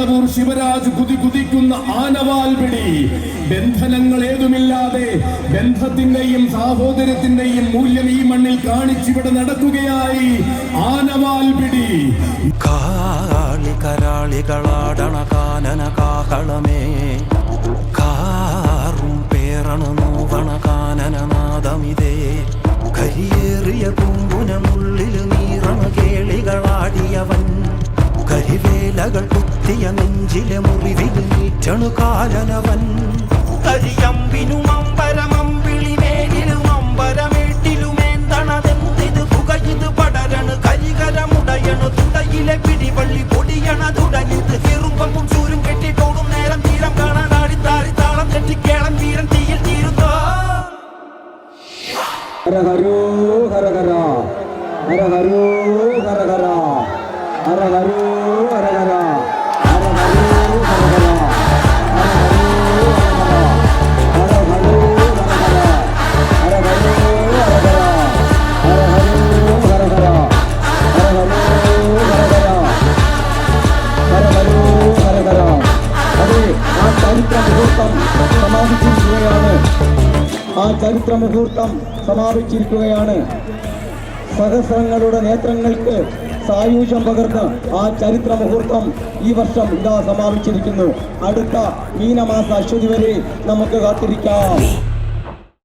കടവൂർ ശിവരാജ് കുതി കുതിക്കുന്ന ആനവാൽ പിടി. ബന്ധനങ്ങൾ ഏതുമില്ലാതെ ബന്ധത്തിന്റെയും സാഹോദര്യത്തിന്റെയും മൂല്യം ഈ മണ്ണിൽ കാണിച്ചിവിടെ നടക്കുകയായി. ആനവാൽ പിടി. കാളി കരാളികളാടണ കാനന കാഹളമേ കാറും പേറണ നോവണ കാനന നാദമിതേ കരിയേറിയ പൂമ്പുനമുള്ളിൽ നീറണ കേളികളാടിയവൻ. കരിവേലകൾ കുത്തിയ നെഞ്ചിലെ മുറിവിൽ നീറ്റണു കാലനവൻ. കരിയമ്പിനും അമ്പരമമ്പിളി മേലിലും അമ്പരമേട്ടിലുമേന്തണതെന്തിത് പുകയിത് പടരണു കരികരമുടയണു തുടയിലെ പിടിവള്ളി പൊടിയണ തുടങ്ങിത് ചെറുമ്പും ചൂരും കെട്ടിട്ടോടും നേരം തീരം കാണാൻ ആടിത്താടി താളം തെറ്റിക്കേളം വീരൻ തീയിൽ തീരുന്നോ. ഹര ഹരോ ഹര ഹര ഹര. ഹരോ ഹര ഹര ഹര. ഹരോ ഹര. സമാപിച്ചിരിക്കുകയാണ്. ആ ചരിത്ര മുഹൂർത്തം സമാപിച്ചിരിക്കുകയാണ്. സഹസ്രങ്ങളുടെ നേത്രങ്ങൾക്ക് സായൂജ്യം പകർന്ന് ആ ചരിത്ര മുഹൂർത്തം ഈ വർഷം ഇതാ സമാപിച്ചിരിക്കുന്നു. അടുത്ത മീനമാസ അശ്വതി വരെ നമുക്ക് കാത്തിരിക്കാം.